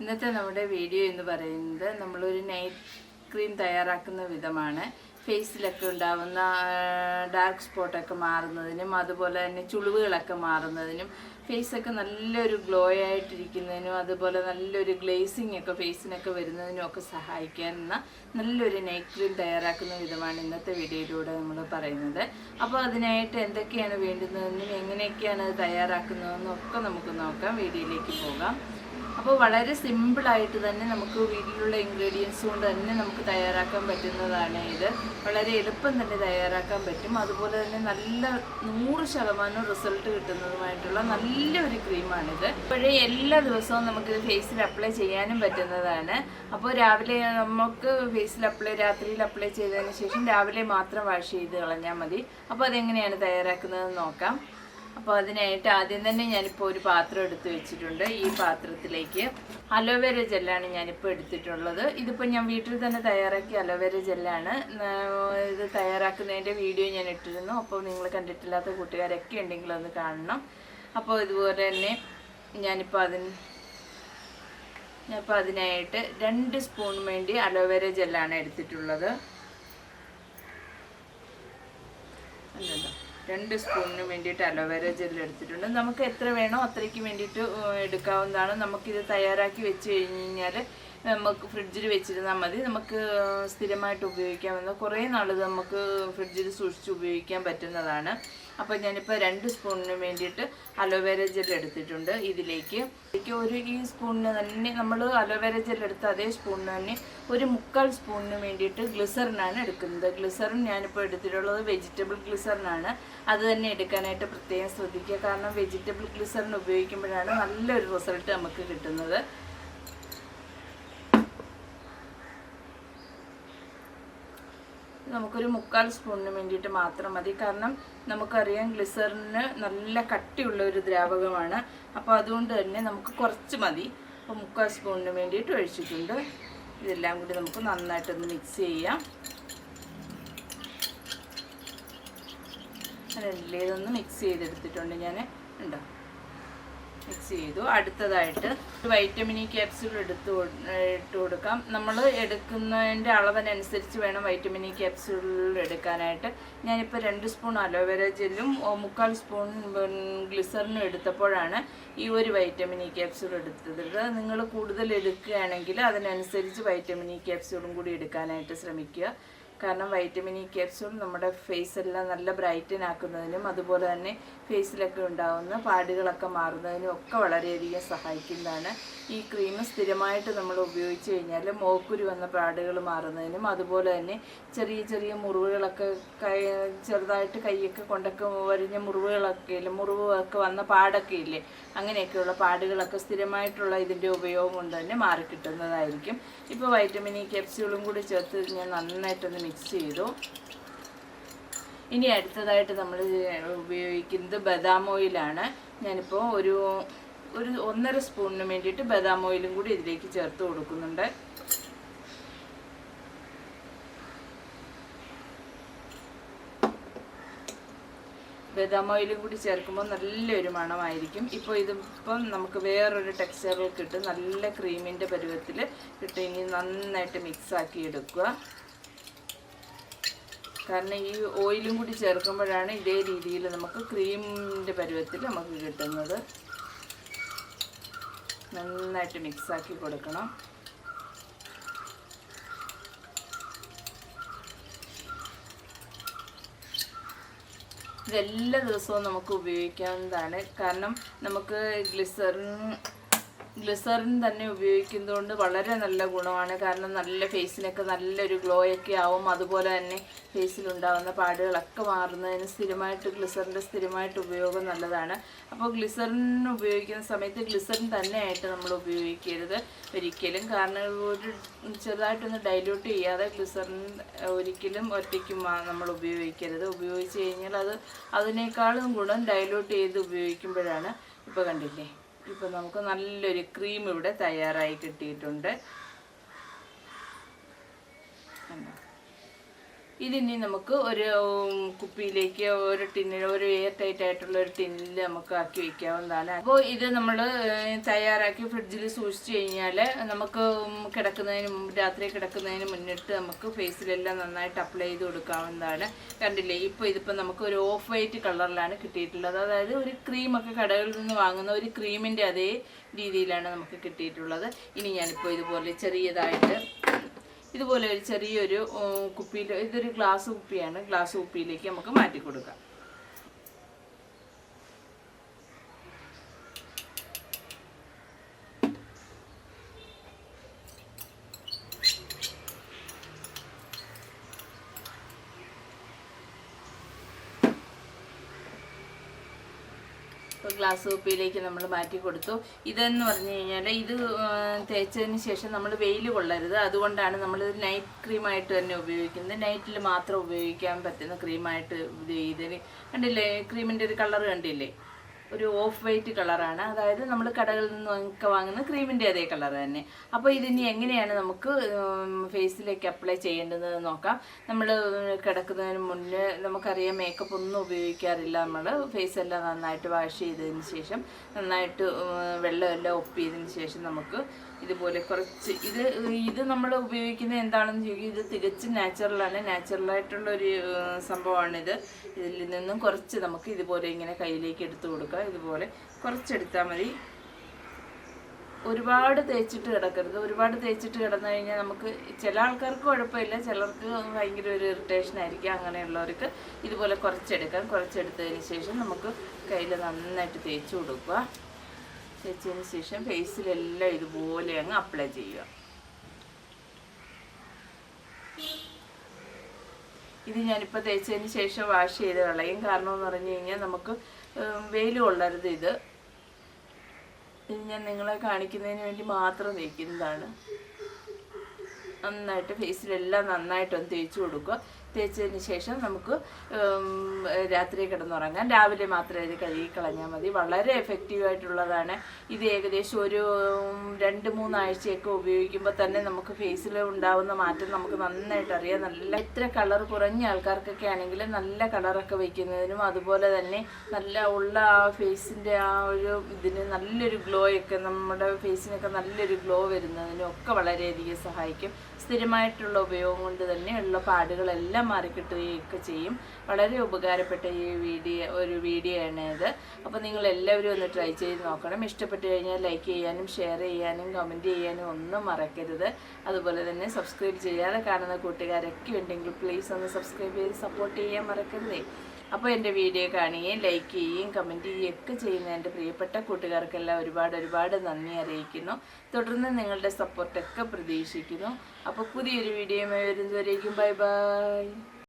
ഇന്നത്തെ നമ്മുടെ വീഡിയോ എന്ന് പറയുന്നത് നമ്മളൊരു നൈറ്റ് ക്രീം തയ്യാറാക്കുന്ന വിധമാണ്. ഫേസിലൊക്കെ ഉണ്ടാവുന്ന ഡാർക്ക് സ്പോട്ടൊക്കെ മാറുന്നതിനും അതുപോലെ തന്നെ ചുളിവുകളൊക്കെ മാറുന്നതിനും ഫേസൊക്കെ നല്ലൊരു ഗ്ലോ ആയിട്ടിരിക്കുന്നതിനും അതുപോലെ നല്ലൊരു ഗ്ലേസിംഗ് ഒക്കെ ഫേസിനൊക്കെ വരുന്നതിനും ഒക്കെ സഹായിക്കുന്ന നല്ലൊരു നൈറ്റ് ക്രീം തയ്യാറാക്കുന്ന വിധമാണ് ഇന്നത്തെ വീഡിയോയിലൂടെ നമ്മൾ പറയുന്നത്. അപ്പോൾ അതിനായിട്ട് എന്തൊക്കെയാണ് വേണ്ടുന്നതെന്നും എങ്ങനെയൊക്കെയാണ് തയ്യാറാക്കുന്നതെന്നും ഒക്കെ നമുക്ക് നോക്കാം. വീഡിയോയിലേക്ക് പോകാം. അപ്പോൾ വളരെ സിമ്പിളായിട്ട് തന്നെ നമുക്ക് വീട്ടിലുള്ള ഇൻഗ്രീഡിയൻസ് കൊണ്ട് തന്നെ നമുക്ക് തയ്യാറാക്കാൻ പറ്റുന്നതാണ് ഇത്. വളരെ എളുപ്പം തന്നെ തയ്യാറാക്കാൻ പറ്റും. അതുപോലെ തന്നെ നല്ല നൂറ് ശതമാനം റിസൾട്ട് കിട്ടുന്നതുമായിട്ടുള്ള നല്ലൊരു ക്രീമാണിത് ഇപ്പോഴേ എല്ലാ ദിവസവും നമുക്ക് ഫേസിൽ അപ്ലൈ ചെയ്യാനും പറ്റുന്നതാണ്. അപ്പോൾ രാവിലെ നമുക്ക് ഫേസിൽ അപ്ലൈ രാത്രിയിൽ അപ്ലൈ ചെയ്തതിന് ശേഷം രാവിലെ മാത്രം വാഷ് ചെയ്ത് കളഞ്ഞാൽ മതി. അപ്പോൾ അതെങ്ങനെയാണ് തയ്യാറാക്കുന്നതെന്ന് നോക്കാം. അപ്പോൾ അതിനായിട്ട് ആദ്യം തന്നെ ഞാനിപ്പോൾ ഒരു പാത്രം എടുത്തു വെച്ചിട്ടുണ്ട് ഈ പാത്രത്തിലേക്ക് അലോവേര ജെല്ലാണ് ഞാനിപ്പോൾ എടുത്തിട്ടുള്ളത്. ഇതിപ്പോൾ ഞാൻ വീട്ടിൽ തന്നെ തയ്യാറാക്കിയ അലോവേര ജെല്ലാണ്. ഇത് തയ്യാറാക്കുന്നതിന്റെ വീഡിയോ ഞാൻ ഇട്ടിരുന്നു. അപ്പോൾ നിങ്ങൾ കണ്ടിട്ടില്ലാത്ത കൂട്ടുകാരൊക്കെ ഉണ്ടെങ്കിൽ ഒന്ന് കാണണം. അപ്പോൾ ഇതുപോലെ തന്നെ ഞാനിപ്പോൾ അതിന് ഞാനിപ്പോൾ അതിനായിട്ട് രണ്ട് സ്പൂൺ വേണ്ടി അലോവേര ജെല്ലാണ് എടുത്തിട്ടുള്ളത്. അല്ലല്ലോ രണ്ട് സ്പൂണിന് വേണ്ടിയിട്ട് അലോവേര ജെൽ എടുത്തിട്ടുണ്ട്. നമുക്ക് എത്ര വേണോ അത്രയ്ക്ക് വേണ്ടിയിട്ട് എടുക്കാവുന്നതാണ്. നമുക്കിത് തയ്യാറാക്കി വെച്ച് കഴിഞ്ഞ് കഴിഞ്ഞാൽ നമുക്ക് ഫ്രിഡ്ജിൽ വെച്ചിരുന്നാൽ മതി. നമുക്ക് സ്ഥിരമായിട്ട് ഉപയോഗിക്കാവുന്ന കുറേ നാൾ നമുക്ക് ഫ്രിഡ്ജിൽ സൂക്ഷിച്ച് ഉപയോഗിക്കാൻ പറ്റുന്നതാണ്. അപ്പോൾ ഞാനിപ്പോൾ രണ്ട് സ്പൂണിന് വേണ്ടിയിട്ട് അലോവേര ജെൽ എടുത്തിട്ടുണ്ട് ഇതിലേക്ക്. ഇതിലേക്ക് ഒരു ഈ സ്പൂണിന് തന്നെ നമ്മൾ അലോവേര ജെൽ എടുത്ത അതേ സ്പൂണിന് തന്നെ ഒരു മുക്കാൽ സ്പൂണിന് വേണ്ടിയിട്ട് ഗ്ലിസറിനാണ് എടുക്കുന്നത്. ഗ്ലിസറിൻ ഞാനിപ്പോൾ എടുത്തിട്ടുള്ളത് വെജിറ്റബിൾ ഗ്ലിസറിനാണ്. അത് തന്നെ എടുക്കാനായിട്ട് പ്രത്യേകം ശ്രദ്ധിക്കുക. കാരണം വെജിറ്റബിൾ ഗ്ലിസറിൻ ഉപയോഗിക്കുമ്പോഴാണ് നല്ലൊരു റിസൾട്ട് നമുക്ക് കിട്ടുന്നത്. നമുക്കൊരു മുക്കാൽ സ്പൂണിന് വേണ്ടിയിട്ട് മാത്രം മതി. കാരണം നമുക്കറിയാം ഗ്ലിസറിന് നല്ല കട്ടിയുള്ള ഒരു ദ്രാവകമാണ്. അപ്പോൾ അതുകൊണ്ട് തന്നെ നമുക്ക് കുറച്ച് മതി. അപ്പോൾ മുക്കാൽ സ്പൂണിന് വേണ്ടിയിട്ട് ഒഴിച്ചിട്ടുണ്ട്. ഇതെല്ലാം കൂടി നമുക്ക് നന്നായിട്ടൊന്ന് മിക്സ് ചെയ്യാം. ഇതൊന്ന് മിക്സ് ചെയ്തെടുത്തിട്ടുണ്ട് ഞാൻ ഉണ്ടോ മിക്സ് ചെയ്തു അടുത്തതായിട്ട് വൈറ്റമിൻ ഇ ക്യാപ്സ്യൂൾ എടുത്ത് ഇട്ട് കൊടുക്കാം. നമ്മൾ എടുക്കുന്നതിന്റെ അളവിനനുസരിച്ച് വേണം വൈറ്റമിൻ ഇ ക്യാപ്സ്യൂൾ എടുക്കാനായിട്ട്. ഞാനിപ്പോൾ രണ്ട് സ്പൂൺ അലോവേര ജെല്ലും മുക്കാൽ സ്പൂൺ ഗ്ലിസറിനും എടുത്തപ്പോഴാണ് ഈ ഒരു വൈറ്റമിൻ ഇ ക്യാപ്സ്യൂൾ എടുത്തത്. നിങ്ങൾ കൂടുതൽ എടുക്കുകയാണെങ്കിൽ അതിനനുസരിച്ച് വൈറ്റമിൻ ഇ ക്യാപ്സ്യൂളും കൂടി എടുക്കാനായിട്ട് ശ്രമിക്കുക. കാരണം വൈറ്റമിൻ ഇ ക്യാപ്സ്യൂൾ നമ്മുടെ ഫേസ് എല്ലാം നല്ല ബ്രൈറ്റൻ ആക്കുന്നതിനും അതുപോലെ തന്നെ ഫേസിലൊക്കെ ഉണ്ടാകുന്ന പാടുകളൊക്കെ മാറുന്നതിനും ഒക്കെ വളരെയധികം സഹായിക്കുന്നതാണ്. ഈ ക്രീം സ്ഥിരമായിട്ട് നമ്മൾ ഉപയോഗിച്ച് കഴിഞ്ഞാൽ മോക്കുരു വന്ന പാടുകൾ മാറുന്നതിനും അതുപോലെ തന്നെ ചെറിയ ചെറിയ മുറിവുകളൊക്കെ കൈ ചെറുതായിട്ട് കൈയൊക്കെ കൊണ്ടൊക്കെ വരിഞ്ഞ മുറിവുകളൊക്കെ ഇല്ല മുറിവൊക്കെ വന്ന പാടൊക്കെ ഇല്ലേ അങ്ങനെയൊക്കെയുള്ള പാടുകളൊക്കെ സ്ഥിരമായിട്ടുള്ള ഇതിന്റെ ഉപയോഗം കൊണ്ട് തന്നെ മാറിക്കിട്ടുന്നതായിരിക്കും. ഇപ്പോൾ വൈറ്റമിൻ ഇ ക്യാപ്സ്യൂളും കൂടി ചേർത്ത് ഞാൻ നന്നായിട്ടൊന്ന് മിക്സ് ചെയ്തു. ഇനി അടുത്തതായിട്ട് നമ്മൾ ഉപയോഗിക്കുന്നത് ബദാം ഓയിലാണ്. ഞാനിപ്പോൾ ഒരു ഒരു ഒന്നര സ്പൂണിന് വേണ്ടിയിട്ട് ബദാം ഓയിലും കൂടി ഇതിലേക്ക് ചേർത്ത് കൊടുക്കുന്നുണ്ട്. ബദാം ഓയിലും കൂടി ചേർക്കുമ്പോൾ നല്ലൊരു മണമായിരിക്കും. ഇപ്പോൾ ഇതിപ്പം നമുക്ക് വേറൊരു ടെക്സ്ചറിൽ കിട്ടും. നല്ല ക്രീമിന്റെ പരുവത്തിൽ കിട്ടും ഇനി നന്നായിട്ട് മിക്സാക്കി എടുക്കുക. കാരണം ഈ ഓയിലും കൂടി ചേർക്കുമ്പോഴാണ് ഇതേ രീതിയിൽ നമുക്ക് ക്രീമിന്റെ പരുവത്തിൽ നമുക്ക് കിട്ടുന്നത്. നന്നായിട്ട് മിക്സാക്കി കൊടുക്കണം. ഇതെല്ലാ ദിവസവും നമുക്ക് ഉപയോഗിക്കാവുന്നതാണ്. കാരണം നമുക്ക് ഗ്ലിസറിൻ ഗ്ലിസറിൻ തന്നെ ഉപയോഗിക്കുന്നതുകൊണ്ട് വളരെ നല്ല ഗുണമാണ്. കാരണം നല്ല ഫേസിനൊക്കെ നല്ലൊരു ഗ്ലോ ഒക്കെ ആവും. അതുപോലെ തന്നെ ഫേസിലുണ്ടാകുന്ന പാടുകളൊക്കെ മാറുന്നതിന് സ്ഥിരമായിട്ട് ഗ്ലിസറിന്റെ സ്ഥിരമായിട്ട് ഉപയോഗം നല്ലതാണ്. അപ്പോൾ ഗ്ലിസറിൻ ഉപയോഗിക്കുന്ന സമയത്ത് ഗ്ലിസറിൻ തന്നെയായിട്ട് നമ്മൾ ഉപയോഗിക്കരുത് ഒരിക്കലും. കാരണം ഒരു ചെറുതായിട്ടൊന്ന് ഡൈല്യൂട്ട് ചെയ്യാതെ ഗ്ലിസറിൻ ഒരിക്കലും ഒറ്റയ്ക്കും നമ്മൾ ഉപയോഗിക്കരുത്. ഉപയോഗിച്ച് കഴിഞ്ഞാൽ അത് അതിനേക്കാളും ഗുണം ഡൈല്യൂട്ട് ചെയ്ത് ഉപയോഗിക്കുമ്പോഴാണ്. ഇപ്പോൾ കണ്ടില്ലേ? ഇപ്പോൾ നമുക്ക് നല്ലൊരു ക്രീം ഇവിടെ തയ്യാറായി കിട്ടിയിട്ടുണ്ട്? ഇതിനി നമുക്ക് ഒരു കുപ്പിയിലേക്ക് ഒരു ടിന്നിൽ ഒരു എയർ ടൈറ്റ് ആയിട്ടുള്ള ഒരു ടിന്നിൽ നമുക്ക് ആക്കി വെക്കാവുന്നതാണ്. അപ്പോൾ ഇത് നമ്മൾ തയ്യാറാക്കി ഫ്രിഡ്ജിൽ സൂക്ഷിച്ചു കഴിഞ്ഞാൽ നമുക്ക് കിടക്കുന്നതിന് മുമ്പ് രാത്രി കിടക്കുന്നതിന് മുന്നിട്ട് നമുക്ക് ഫേസിലെല്ലാം നന്നായിട്ട് അപ്ലൈ ചെയ്ത് കൊടുക്കാവുന്നതാണ്. കണ്ടില്ലേ ഇപ്പോൾ ഇതിപ്പോൾ നമുക്ക് ഒരു ഓഫ് വൈറ്റ് കളറിലാണ് കിട്ടിയിട്ടുള്ളത്. അതായത് ഒരു ക്രീമൊക്കെ കടകളിൽ നിന്ന് വാങ്ങുന്ന ഒരു ക്രീമിന്റെ അതേ രീതിയിലാണ് നമുക്ക് കിട്ടിയിട്ടുള്ളത്. ഇനി ഞാനിപ്പോൾ ഇതുപോലെ ചെറിയതായിട്ട് ഇതുപോലെ ഒരു ചെറിയൊരു കുപ്പിയിൽ ഇതൊരു ഗ്ലാസ് കുപ്പിയാണ്. ഗ്ലാസ് കുപ്പിയിലേക്ക് നമുക്ക് മാറ്റി കൊടുക്കാം ഗ്ലാസ് കുപ്പിയിലേക്ക് നമ്മൾ മാറ്റി കൊടുത്തു. ഇതെന്ന് പറഞ്ഞു കഴിഞ്ഞാൽ ഇത് തേച്ചതിന് ശേഷം നമ്മൾ വെയിൽ കൊള്ളരുത്. അതുകൊണ്ടാണ് നമ്മൾ നൈറ്റ് ക്രീമായിട്ട് തന്നെ ഉപയോഗിക്കുന്നത്. നൈറ്റിൽ മാത്രം ഉപയോഗിക്കാൻ പറ്റുന്ന ക്രീമായിട്ട് ഇത് ഇതിന് കണ്ടില്ലേ? ക്രീമിന്റെ ഒരു കളർ കണ്ടില്ലേ? ഒരു ഓഫ് വൈറ്റ് കളറാണ്. അതായത് നമ്മൾ കടകളിൽ നിന്നൊക്കെ വാങ്ങുന്ന ക്രീമിന്റെ അതേ കളർ തന്നെ. അപ്പോൾ ഇതിനി എങ്ങനെയാണ് നമുക്ക് ഫേസിലേക്ക് അപ്ലൈ ചെയ്യേണ്ടതെന്ന് നോക്കാം. നമ്മൾ കിടക്കുന്നതിന് മുന്നേ നമുക്കറിയാം മേക്കപ്പ് ഒന്നും ഉപയോഗിക്കാറില്ല. നമ്മൾ ഫേസ് എല്ലാം നന്നായിട്ട് വാഷ് ചെയ്തതിന് ശേഷം നന്നായിട്ട് വെള്ളമെല്ലാം ഒപ്പിയതിന് ശേഷം നമുക്ക് ഇതുപോലെ കുറച്ച് ഇത് ഇത് നമ്മൾ ഉപയോഗിക്കുന്നത് എന്താണെന്ന് ചോദിക്കും. ഇത് തികച്ചും നാച്ചുറലാണ് നാച്ചുറലായിട്ടുള്ള ഒരു സംഭവമാണിത്. ഇതിൽ നിന്നും കുറച്ച് നമുക്ക് ഇതുപോലെ ഇങ്ങനെ കയ്യിലേക്ക് എടുത്തു കൊടുക്കുക ഇതുപോലെ കുറച്ചെടുത്താൽ മതി. ഒരുപാട് തേച്ചിട്ട് കിടക്കരുത്. ഒരുപാട് തേച്ചിട്ട് കിടന്നു കഴിഞ്ഞാൽ നമുക്ക് ചില ആൾക്കാർക്ക് കുഴപ്പമില്ല. ചിലർക്ക് ഭയങ്കര ഒരു ഇറിറ്റേഷൻ ആയിരിക്കും അങ്ങനെയുള്ളവർക്ക് ഇതുപോലെ കുറച്ചെടുക്കാം. കുറച്ചെടുത്തതിന് ശേഷം നമുക്ക് കയ്യിൽ നന്നായിട്ട് തേച്ച് കൊടുക്കുക. തേച്ചതിന് ശേഷം ഫേസിലെല്ലാം ഇതുപോലെ അങ്ങ് അപ്ലൈ ചെയ്യുക. ഇത് ഞാനിപ്പോൾ തേച്ചതിന് ശേഷം വാഷ് ചെയ്ത് കളയും. കാരണം എന്ന് പറഞ്ഞു കഴിഞ്ഞാൽ നമുക്ക് വെയിൽ കൊള്ളരുത് ഇത്. ഇത് ഞാൻ നിങ്ങളെ കാണിക്കുന്നതിന് വേണ്ടി മാത്രം തേക്കുന്നതാണ്. നന്നായിട്ട് ഫേസിലെല്ലാം നന്നായിട്ടൊന്ന് തേച്ച് കൊടുക്കുക. തേച്ചതിന് ശേഷം നമുക്ക് രാത്രി കിടന്നുറങ്ങാം. രാവിലെ മാത്രമേ ഇത് കഴുകി കളഞ്ഞാൽ മതി. വളരെ എഫക്റ്റീവ് ആയിട്ടുള്ളതാണ്. ഇത് ഏകദേശം ഒരു രണ്ട് മൂന്നാഴ്ചയൊക്കെ ഉപയോഗിക്കുമ്പോൾ തന്നെ നമുക്ക് ഫേസിൽ ഉണ്ടാവുന്ന മാറ്റം നമുക്ക് നന്നായിട്ട് അറിയാം. നല്ല എത്ര കളർ കുറഞ്ഞ ആൾക്കാർക്കൊക്കെ ആണെങ്കിൽ നല്ല കളറൊക്കെ വയ്ക്കുന്നതിനും അതുപോലെ തന്നെ നല്ല ഉള്ള ആ ഫേസിന്റെ ആ ഒരു ഇതിന് നല്ലൊരു ഗ്ലോ ഒക്കെ നമ്മുടെ ഫേസിനൊക്കെ നല്ലൊരു ഗ്ലോ വരുന്നതിനും ഒക്കെ വളരെയധികം സഹായിക്കും. സ്ഥിരമായിട്ടുള്ള ഉപയോഗം കൊണ്ട് തന്നെ ഉള്ള പാടുകളെല്ലാം മാറിക്കിട്ടുകയൊക്കെ ചെയ്യും. വളരെ ഉപകാരപ്പെട്ട ഈ വീഡിയോ ഒരു വീഡിയോ ആണ് ഇത്. അപ്പോൾ നിങ്ങൾ എല്ലാവരും ഒന്ന് ട്രൈ ചെയ്ത് നോക്കണം. ഇഷ്ടപ്പെട്ടു കഴിഞ്ഞാൽ ലൈക്ക് ചെയ്യാനും ഷെയർ ചെയ്യാനും കമന്റ് ചെയ്യാനും ഒന്നും മറക്കരുത്. അതുപോലെ തന്നെ സബ്സ്ക്രൈബ് ചെയ്യാതെ കാണുന്ന കൂട്ടുകാരൊക്കെ ഉണ്ടെങ്കിൽ പ്ലീസ് ഒന്ന് സബ്സ്ക്രൈബ് ചെയ്ത് സപ്പോർട്ട് ചെയ്യാൻ മറക്കരുതേ. അപ്പോൾ എന്റെ വീഡിയോ കാണുകയും ലൈക്ക് ചെയ്യുകയും കമന്റ് ചെയ്യുകയും ഒക്കെ ചെയ്യുന്ന എന്റെ പ്രിയപ്പെട്ട കൂട്ടുകാർക്കെല്ലാം ഒരുപാട് ഒരുപാട് നന്ദി അറിയിക്കുന്നു. തുടർന്ന് നിങ്ങളുടെ സപ്പോർട്ടൊക്കെ പ്രതീക്ഷിക്കുന്നു. അപ്പോൾ പുതിയൊരു വീഡിയോയുമായി വരുന്നതുവരേക്കും. Bye bye